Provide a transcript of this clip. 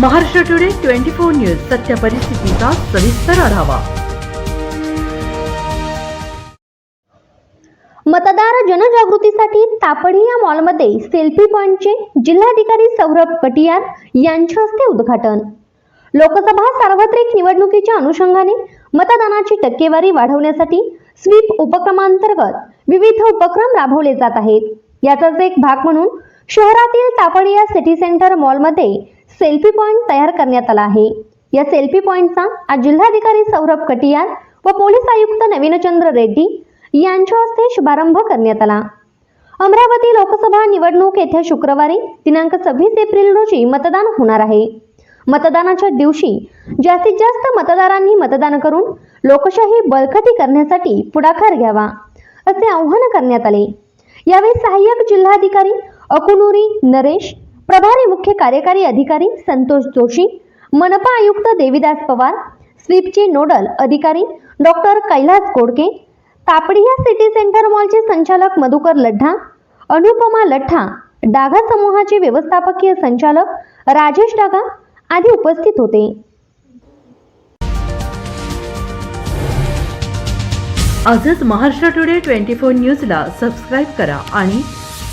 Maharashtra today twenty four news सत्य परिस्थितीचा सविस्तर आढावा. मतदार जनजागृतीसाठी तापडी या मॉलमध्ये सेल्फी पॉइंटचे जिल्हाधिकारी सौरभ कटियार यांच्या हस्ते उद्घाटन. लोकसभा सार्वत्रिक निवडणुकीच्या अनुषंगाने मतदानाची टक्केवारी वाढवण्यासाठी स्वीप उपक्रमांतर्गत विविध उपक्रम राबवले जात आहेत. याचाच एक भाग म्हणून शहरातील तापडिया सिटी सेंटर मॉलमध्ये सेल्फी पॉइंट तयार करण्यात आला आहे. या सेल्फी पॉइंटचा आज जिल्हाधिकारी सौरभ कटियार व पोलीस आयुक्त नवीनचंद्र रेड्डी यांच्या हस्ते शुभारंभ करण्यात आला. अमरावती लोकसभा निवडणूक येत्या शुक्रवारी दिनांक सव्वीस एप्रिल रोजी मतदान होणार आहे. मतदानाच्या दिवशी जास्तीत जास्त मतदारांनी मतदान करून लोकशाही बळकटी करण्यासाठी पुढाकार घ्यावा असे आवाहन करण्यात आले. यावेळी सहाय्यक जिल्हाधिकारी अकुनुरी नरेश प्रभारी मुख्य कार्यकारी अधिकारी संतोष जोशी मनपा आयुक्त देविदास पवार स्वीपचे नोडल अधिकारी doctor Kailas Godke Tapadia city centre मॉलचे संचालक मधुकर लठ्ठा अनुपमा लठ्ठा डागा समूहाचे व्यवस्थापकीय संचालक राजेश डागा आदी उपस्थित होते. आजच महाराष्ट्र टुडे ट्वेंटी फोर न्यूजला सबस्क्राईब करा आणि